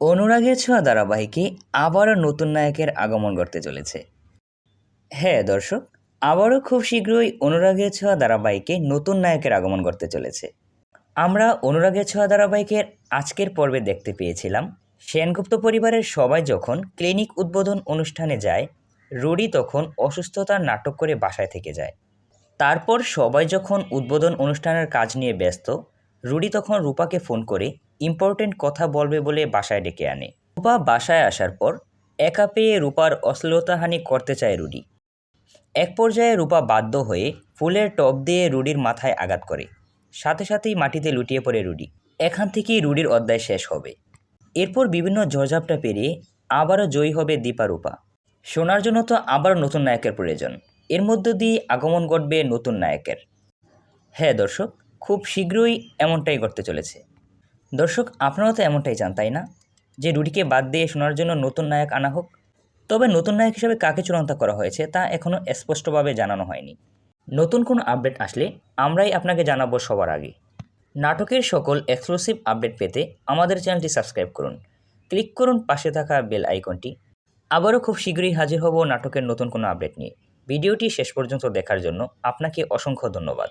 অনুরাগের ছোঁয়া ধারাবাহিকে আবারও নতুন নায়কের আগমন ঘটতে চলেছে। হ্যাঁ দর্শক, আবারও খুব শীঘ্রই অনুরাগের ছোঁয়া ধারাবাহিকে নতুন নায়কের আগমন ঘটতে চলেছে। আমরা অনুরাগের ছোঁয়া ধারাবাহিকের আজকের পর্বে দেখতে পেয়েছিলাম, সেনগুপ্ত পরিবারের সবাই যখন ক্লিনিক উদ্বোধন অনুষ্ঠানে যায়, রুডি তখন অসুস্থতার নাটক করে বাসায় থেকে যায়। তারপর সবাই যখন উদ্বোধন অনুষ্ঠানের কাজ নিয়ে ব্যস্ত, রুডি তখন রূপাকে ফোন করে ইম্পর্টেন্ট কথা বলবে বলে বাসায় ডেকে আনে। রূপা বাসায় আসার পর একা পেয়ে রূপার অশ্লীলতাহানি করতে চায় রুডি। এক পর্যায়ে রূপা বাধ্য হয়ে ফুলের টব দিয়ে রুডির মাথায় আঘাত করে। সাথে সাথেই মাটিতে লুটিয়ে পড়ে রুডি। এখান থেকেই রুডির অধ্যায় শেষ হবে। এরপর বিভিন্ন ঝড়ঝাপটা পেরিয়ে আবারও জয়ী হবে দীপা রূপা। শোনার জন্য তো আবারও নতুন নায়কের প্রয়োজন। এর মধ্য দিয়ে আগমন ঘটবে নতুন নায়কের। হ্যাঁ দর্শক, খুব শীঘ্রই এমনটাই ঘটতে চলেছে। দর্শক, আপনারাও তো এমনটাই চান, তাই না? যে রুডিকে বাদ দিয়ে শোনার জন্য নতুন নায়ক আনা হোক। তবে নতুন নায়ক হিসেবে কাকে চূড়ান্ত করা হয়েছে, তা এখনও স্পষ্টভাবে জানানো হয়নি। নতুন কোনো আপডেট আসলে আমরাই আপনাকে জানাব সবার আগে। নাটকের সকল এক্সক্লুসিভ আপডেট পেতে আমাদের চ্যানেলটি সাবস্ক্রাইব করুন। ক্লিক করুন পাশে থাকা বেল আইকনটি। আবারও খুব শীঘ্রই হাজির হব নাটকের নতুন কোনো আপডেট নিয়ে। ভিডিওটি শেষ পর্যন্ত দেখার জন্য আপনাকে অসংখ্য ধন্যবাদ।